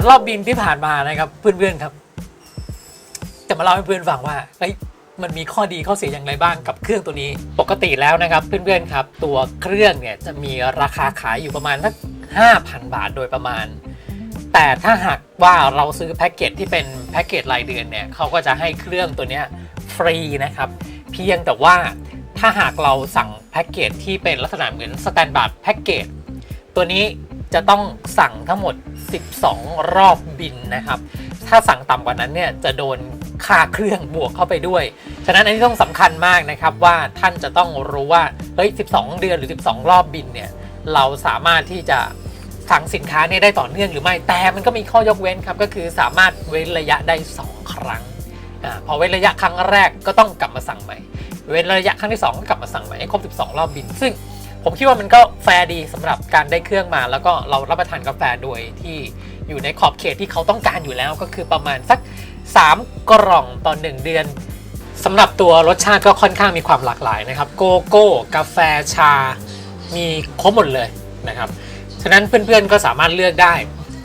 าไปแล้ว18รอบบินที่ผ่านมานะครับ เพื่อนๆครับ จะมาเล่าให้เพื่อนฟังว่าเฮ้ยมันมีข้อดีข้อเสียอย่างไรบ้างกับเครื่องตัวนี้ ปกติแล้วนะครับ เพื่อนๆครับ ตัวเครื่องเนี่ยจะมีราคาขายอยู่ประมาณสัก5,000 บาทโดยประมาณ แต่ถ้าหากว่าเราซื้อแพ็กเกจที่เป็นแพ็กเกจรายเดือนเนี่ยเขาก็จะให้เครื่องตัวนี้ฟรีนะครับ เพียงแต่ว่าถ้าหากเราสั่งแพ็กเกจที่เป็นลักษณะเหมือนสแตนดาร์ดแพ็กเกจตัวนี้จะต้องสั่งทั้งหมด 12 รอบบินนะครับ ถ้าสั่งต่ำกว่านั้นเนี่ยจะโดนค่าเครื่องบวกเข้าไปด้วย ฉะนั้นอันนี้ต้องสำคัญมากนะครับว่าท่านจะต้องรู้ว่าเฮ้ย 12 เดือนหรือ 12 รอบบินเนี่ยเราสามารถที่จะสั่งสินค้าเนี่ยได้ต่อเนื่องหรือไม่ แต่มันก็มีข้อยกเว้นครับก็คือสามารถเว้นระยะได้ 2 ครั้งอาพอเว้นระยะครั้งแรกก็ต้องกลับมาสั่งใหม่ เว้นระยะครั้งที่ 2 ก็กลับมาสั่งใหม่ให้ครบ 12 รอบบิน ซึ่ง ผมคิดว่ามันก็แฟร์ดีสำหรับการได้เครื่องมา แล้วก็เรารับประทานกาแฟโดยที่อยู่ในขอบเขตที่เขาต้องการอยู่แล้วก็คือประมาณสัก 3 กล่องต่อ 1 เดือนสำหรับตัวรสชาติก็ค่อนข้างมีความหลากหลายนะครับ โกโก้ กาแฟชา มีครบหมดเลยนะครับ ฉะนั้นเพื่อนๆก็สามารถเลือกได้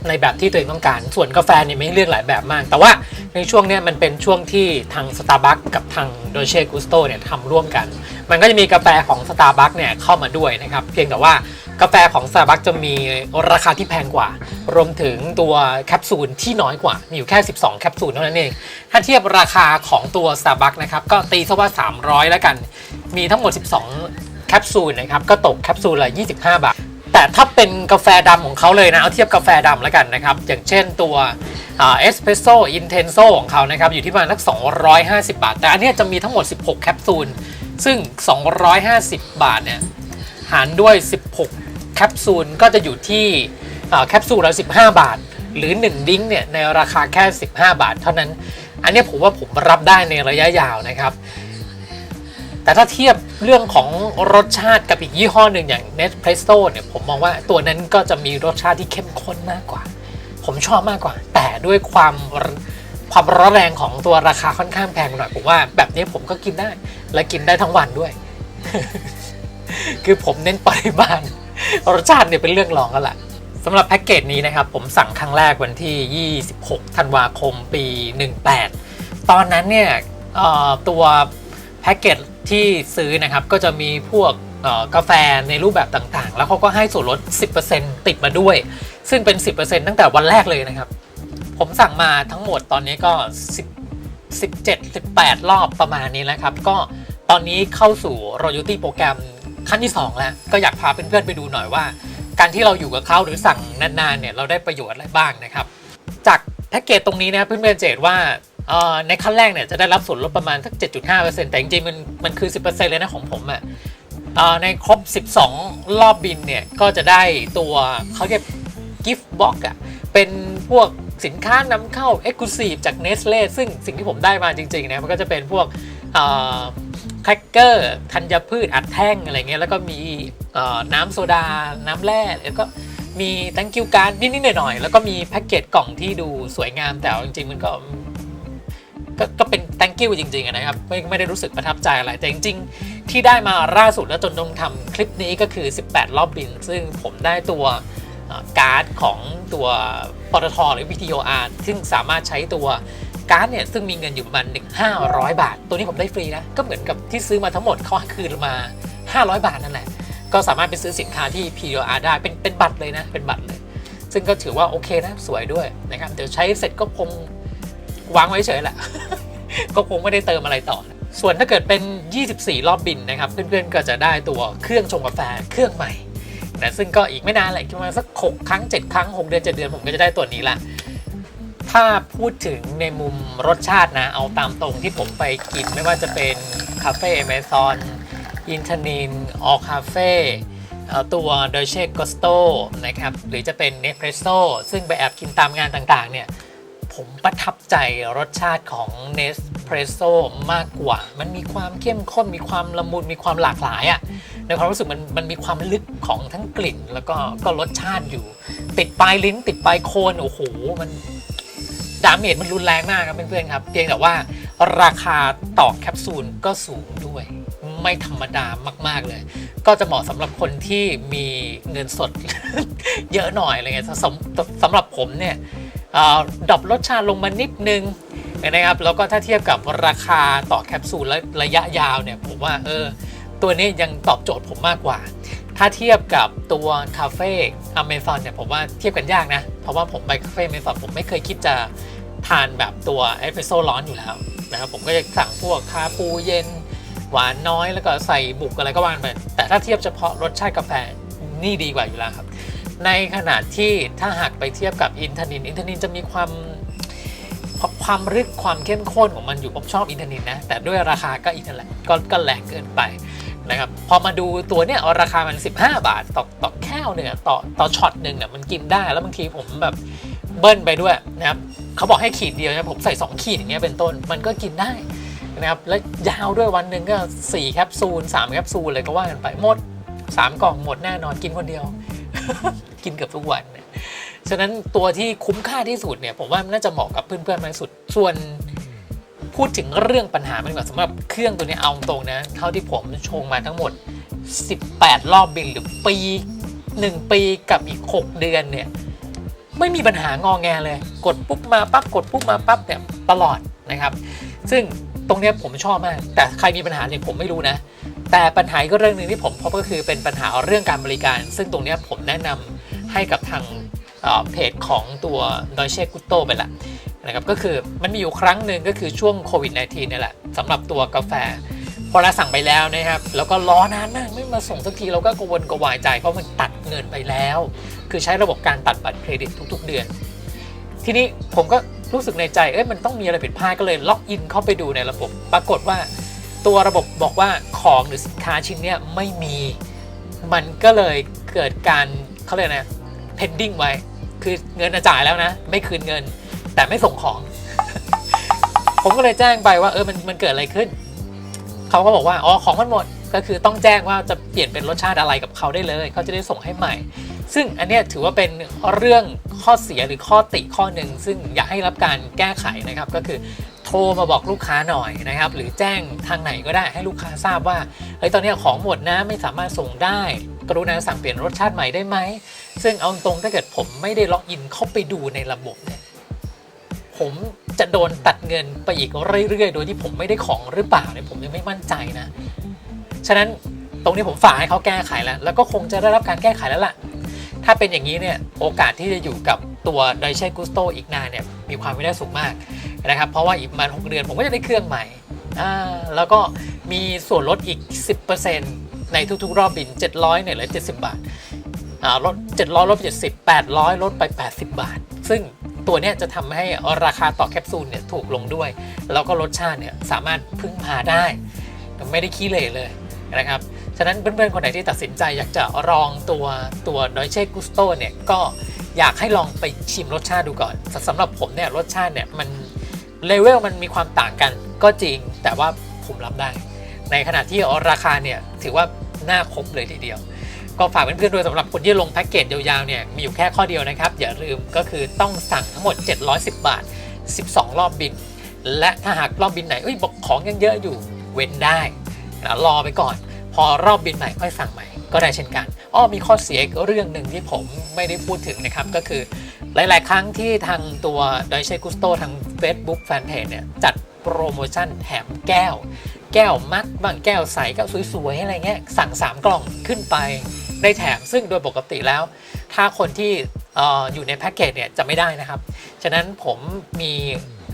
ในแบบที่ตัวเองต้องการ ส่วนกาแฟเนี่ยไม่ให้เลือกหลายแบบมาก แต่ว่าในช่วงเนี้ยมันเป็นช่วงที่ทาง Starbucks กับทาง Dolce Gusto เนี่ยทำร่วมกัน มันก็จะมีกาแฟของ Starbucks เนี่ยเข้ามาด้วยนะครับ เพียงแต่ว่ากาแฟของ Starbucks จะมีราคาที่แพงกว่า รวมถึงตัวแคปซูลที่น้อยกว่า มีอยู่แค่ 12 แคปซูลเท่านั้นเอง ถ้าเทียบราคาของตัว Starbucks นะครับ ก็ตีซะว่า 300 แล้วกัน มีทั้งหมด 12 แคปซูลนะครับ ก็ตกแคปซูลละ 25 บาท แต่ถ้าเป็นกาแฟดำของเขาเลยนะ เอาเทียบกาแฟดำแล้วกันนะครับ อย่างเช่นตัวเอสเปรสโซอินเทนโซของเขานะครับ อยู่ที่ประมาณสัก 250 บาท แต่อันนี้จะมีทั้งหมด 16 แคปซูล ซึ่ง 250 บาทเนี่ย หารด้วย 16 แคปซูลก็จะอยู่ที่แคปซูลละ 15 บาท หรือ 1 ดิ้งเนี่ย ในราคาแค่ 15 บาท เท่านั้น อันนี้ผมว่าผมรับได้ในระยะยาวนะครับ แต่ถ้าเทียบเรื่องของรสชาติกับอีกยี่ห้อหนึ่งอย่าง Nespresso เนี่ยผมมองว่าตัวนั้นก็จะมีรสชาติที่เข้มข้นมากกว่า ผมชอบมากกว่า แต่ด้วยความความร้อนแรงของตัวราคาค่อนข้างแพงหน่อยผมว่าแบบนี้ผมก็กินได้ และกินได้ทั้งวันด้วย คือผมเน้นปริมาณรสชาติเนี่ยเป็นเรื่องรองแล้วล่ะสำหรับแพ็กเกจนี้นะครับ ผมสั่งครั้งแรกวันที่ 26 ธันวาคมปี 18 ตอนนั้นเนี่ยตัวแพ็กเกจ ที่ซื้อนะครับก็จะมีพวกกาแฟในรูปแบบต่างๆ แล้วเขาก็ให้ส่วนลด 10%ติดมาด้วย ซึ่งเป็น 10%ตั้งแต่วันแรกเลยนะครับ ผมสั่งมาทั้งหมดตอนนี้ก็ 10 17 18 รอบประมาณนี้แล้วครับ ก็ตอนนี้เข้าสู่ royalty โปรแกรมขั้นที่ 2 แล้ว ก็อยากพาเพื่อนๆไปดูหน่อยว่า การที่เราอยู่กับเขาหรือสั่งนานๆเนี่ยเราได้ประโยชน์อะไรบ้างนะครับ จากแพ็กเกจตรงนี้นะเพื่อนๆจะเห็นว่า ในขั้นแรกเนี่ยจะได้รับส่วนลดประมาณสัก 7.5%แต่จริงๆมันมันคือ 10%เลยนะของผมอะ่ะในครบ 12 รอบบินเนี่ย ก็จะได้ตัวเขาเรียก gift box อะ่ะเป็นพวกสินค้านำเข้า Exclusive จาก Nestle ซึ่งสิ่งที่ผมได้มาจริงๆนะมันก็จะเป็นพวกแครกเกอร์ธัญพืชอัดแท่งอะไรเงี้ยแล้วก็มีน้ำโซดา น้ำแร่แล้วก็มี thank you card นิดๆหน่อยๆ แล้วก็มีแพ็กเกจกล่องที่ดูสวยงามแต่จริงๆ มันก็ ก็ก็เป็น thank you จริงๆนะครับไม่ไม่ได้รู้สึกประทับใจอะไร แต่จริงๆ ที่ได้มาล่าสุดแล้วจนต้องทำคลิปนี้ก็คือ 18 รอบบิน ซึ่งผมได้ตัวการ์ดของตัวปตทหรือ VTOR ซึ่งสามารถใช้ตัวการ์ดเนี่ยซึ่งมีเงินอยู่ประมาณ1 500 บาท ตัวนี้ผมได้ฟรีนะ ก็เหมือนกับที่ซื้อมาทั้งหมดเขาคืนมา 500 บาทนั่นแหละ ก็สามารถไปซื้อสินค้าที่ PTOR ได้เป็นเป็นบัตรเลยนะ เป็นบัตรเลย ซึ่งก็ถือว่าโอเคนะ สวยด้วยนะครับ เดี๋ยวใช้เสร็จก็คง วางไว้เฉยแหละ ก็คงไม่ได้เติมอะไรต่อส่วนถ้าเกิดเป็น 24 รอบบินนะครับ เพื่อนๆ ก็จะได้ตัวเครื่องชงกาแฟเครื่องใหม่นะซึ่งก็อีกไม่นานแหละประมาณสัก 6 ครั้ง 7 ครั้ง 6 เดือน 7 เดือนผมก็จะได้ตัวนี้ละ ถ้าพูดถึงในมุมรสชาตินะ เอาตามตรงที่ผมไปกินไม่ว่าจะเป็นคาเฟ่เอเมซอนอินทนินออคาเฟ่ตัวโดเช่กสโตนะครับ หรือจะเป็นเน p เ e รสโซซึ่งไปแอบกินตามงานต่างๆเนี่ย ผมประทับใจรสชาติของ Nespresso มากกว่า มันมีความเข้มข้น มีความละมุน มีความหลากหลายอะ่ะ ในความรู้สึกมันมันมีความลึกของทั้งกลิ่น แล้วก็ก็รสชาติอยู่ ติดปลายลิ้น ติดปลายโคน โอ้โห มันดาเมจมันรุนแรงมากครับเพื่อนๆครับ เพียงแต่ว่าราคาต่อแคปซูลก็สูงด้วย ไม่ธรรมดามาก ๆเลย ก็จะเหมาะสำหรับคนที่มีเงินสด เยอะหน่อยอะไรเงี้ยสำสำหรับผมเนี่ย ดรอปรสชาติลงมานิดนึงนะครับแล้วก็ถ้าเทียบกับราคาต่อแคปซูลและระยะยาวเนี่ยผมว่าเออตัวนี้ยังตอบโจทย์ผมมากกว่า ถ้าเทียบกับตัวคาเฟ่อเมซอนเนี่ยผมว่าเทียบกันยากนะ เพราะว่าผมไปคาเฟ่อเมซอนผมไม่เคยคิดจะทานแบบตัวเอสเปรสโซ่ร้อนอยู่แล้วนะครับผมก็จะสั่งพวกคาปูเย็น หวานน้อยแล้วก็ใส่บุกอะไรก็ว่ากันไปแต่ถ้าเทียบเฉพาะรสชาติกาแฟนี่ดีกว่าอยู่แล้วครับ ในขณะที่ถ้าหากไปเทียบกับอินทนิน อินทนินจะมีความความลึกความเข้มข้นของมันอยู่ผมชอบอินทนินนะ แต่ด้วยราคาก็อีกนั่นแหละก็ก็แรงเกินไปนะครับพอมาดูตัวเนี้ยราคามัน 15 บาท ต่อต่อแก้วเนี่ยต่อต่อช็อตหนึ่งเนี่ยมันกินได้แล้วบางทีผมแบบเบิ้ลไปด้วยนะครับเขาบอกให้ขีดเดียวนะผมใส่ 2 ขีดอย่างเงี้ยเป็นต้นมันก็กินได้นะครับและยาวด้วยวันหนึ่งก็4แคปซูล3แคปซูลเลยก็ว่ากันไปหมด 3 กล่องหมดแน่นอนกินคนเดียว กินเกือบทุกวันเนี่ยฉะนั้นตัวที่คุ้มค่าที่สุดเนี่ยผมว่ามันน่าจะเหมาะกับเพื่อนๆมากที่สุด ส่วนพูดถึงเรื่องปัญหามันกว่าสำหรับเครื่องตัวนี้เอาตรงนะ เท่าที่ผมชงมาทั้งหมด 18 รอบบินหรือปี 1 ปีกับอีก 6 เดือนเนี่ยไม่มีปัญหางองแงเลย กดปุ๊บมาปั๊บกดปุ๊บมาปั๊บเนี่ยตลอดนะครับ ซึ่งตรงนี้ผมชอบมาก แต่ใครมีปัญหาเนี่ยผมไม่รู้นะ แต่ปัญหาก็เรื่องหนึ่งที่ผมพบก็คือเป็นปัญหาเรื่องการบริการ ซึ่งตรงนี้ผมแนะนำให้กับทางเอ่อเพจของตัวดอยเชกุโตไปละนะครับก็คือมันมีอยู่ครั้งหนึ่งก็คือช่วงโควิด -19 นี่แหละสำหรับตัวกาแฟ พอเราสั่งไปแล้วนะครับ แล้วก็รอนานมากไม่มาส่งสักทีเราก็กระวนกระวายใจ เพราะมันตัดเงินไปแล้ว คือใช้ระบบการตัดบัตรเครดิตทุก ๆ เดือน ทีนี้ผมก็รู้สึกในใจเอ้ยมันต้องมีอะไรผิดพลาดก็เลยล็อกอินเข้าไปดูในระบบ ปรากฏว่า ตัวระบบบอกว่าของหรือสินค้าชิ้นเนี้ยไม่มี มันก็เลยเกิดการเขาเรียกนะ pending ไว้ คือเงินจ่ายแล้วนะ ไม่คืนเงิน แต่ไม่ส่งของ ผมก็เลยแจ้งไปว่าเออมันมันเกิดอะไรขึ้น เขาก็บอกว่าอ๋อของมันหมด ก็คือต้องแจ้งว่าจะเปลี่ยนเป็นรสชาติอะไรกับเขาได้เลย เขาจะได้ส่งให้ใหม่ ซึ่งอันนี้ถือว่าเป็นเรื่องข้อเสียหรือข้อติข้อหนึ่งซึ่งอยากให้รับการแก้ไขนะครับ ก็คือ โทรมาบอกลูกค้าหน่อยนะครับ หรือแจ้งทางไหนก็ได้ให้ลูกค้าทราบว่าเฮ้ยตอนนี้ของหมดนะไม่สามารถส่งได้ กรุณาสั่งเปลี่ยนรสชาติใหม่ได้ไหม ซึ่งเอาตรงถ้าเกิดผมไม่ได้ล็อกอินเข้าไปดูในระบบเนี่ยผมจะโดนตัดเงินไปอีกเรื่อยๆ โดยที่ผมไม่ได้ของหรือเปล่าเนี่ยผมยังไม่มั่นใจนะ ฉะนั้นตรงนี้ผมฝากให้เขาแก้ไขแล้ว แล้วก็คงจะได้รับการแก้ไขแล้วล่ะ ถ้าเป็นอย่างนี้เนี่ยโอกาสที่จะอยู่กับตัวไดเช่กุสโตอีกนานเนี่ยมีความไม่ได้สูงมาก นะครับเพราะว่าอีกประมาณ6เดือนผมก็จะได้เครื่องใหม่แล้วก็มีส่วนลดอีก 10%ในทุกๆ รอบบิน 700เนี่ยเหลือ70 บาทาลด700ลดไป70 800 ลดไป 80 บาท ซึ่งตัวเนี้ยจะทำให้ราคาต่อแคปซูลเนี่ยถูกลงด้วย แล้วก็รสชาติเนี่ยสามารถพึ่งพาได้ ไม่ได้ขี้เหร่เลยนะครับฉะนั้นเพื่อนๆ คนไหนที่ตัดสินใจอยากจะลองตัวตัวดอยเช่กุสโตเนี่ยก็อยากให้ลองไปชิมรสชาติดูก่อนสำหรับผมเนี่ยรสชาติเนี่ยมัน เลเวลมันมีความต่างกันก็จริง แต่ว่าผมรับได้ ในขณะที่ราคาเนี่ยถือว่าน่าครบเลยทีเดียว ก็ฝากเพื่อนๆด้วยสำหรับคนที่ลงแพ็กเกจยาวๆเนี่ยมีอยู่แค่ข้อเดียวนะครับ อย่าลืมก็คือต้องสั่งทั้งหมด 710 บาท 12 รอบบิน และถ้าหากรอบบินไหนเอ้ยบอกของยังเยอะอยู่เว้นได้นะรอไปก่อน พอรอบบินใหม่ค่อยสั่งใหม่ก็ได้เช่นกันอ้อมีข้อเสียอีกเรื่องหนึ่งที่ผมไม่ได้พูดถึงนะครับก็คือหลาย ๆ ครั้งที่ทางตัวดอยเชกุสโตทาง Facebook Fanpage เนี่ยจัดโปรโมชั่นแถมแก้ว แก้วมัดบางแก้วใสแก้วสวยๆอะไรเงี้ยสั่ง 3 กล่องขึ้นไปได้แถมซึ่งโดยปกติแล้ว ถ้าคนที่อออยู่ในแพ็กเกจเนี่ยจะไม่ได้นะครับ ฉะนั้นผมมี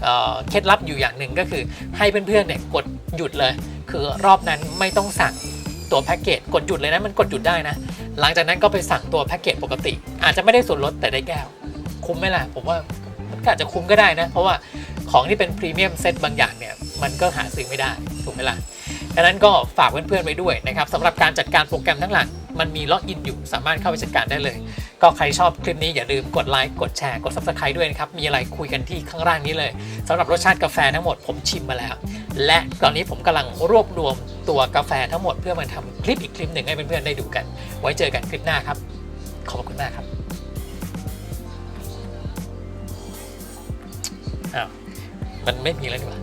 เเคล็ดลับอยู่อย่างหนึ่งก็คือให้เพื่อนๆเนี่ยกดหยุดเลย คือรอบนั้นไม่ต้องสั่งตัวแพ็กเกจกดหยุดเลยนะมันกดหยุดได้นะ หลังจากนั้นก็ไปสั่งตัวแพ็กเกจปกติ อาจจะไม่ได้ส่วนลดแต่ได้แก้ว คุ้มไหมล่ะผมว่า ก็อาจจะคุ้มก็ได้นะ เพราะว่าของที่เป็นพรีเมียมเซตบางอย่างเนี่ยมันก็หาซื้อไม่ได้ถูกไหมล่ะดังนั้นก็ฝากเพื่อนๆไว้ด้วยนะครับสำหรับการจัดการโปรแกรมทั้งหลังมันมีล็อกอินอยู่สามารถเข้าไปจัดการได้เลย ก็ใครชอบคลิปนี้อย่าลืมกดไลค์กดแชร์กด subscribe ด้วยนะครับ มีอะไรคุยกันที่ข้างล่างนี้เลยสำหรับรสชาติกาแฟทั้งหมดผมชิมมาแล้ว และตอนนี้ผมกำลังรวบรวมตัวกาแฟทั้งหมดเพื่อมาทำคลิปอีกคลิปหนึ่งให้เพื่อนๆได้ดูกัน ไว้เจอกันคลิปหน้าครับ ขอบคุณมากครับ มันไม่มีแล้วดีกว่า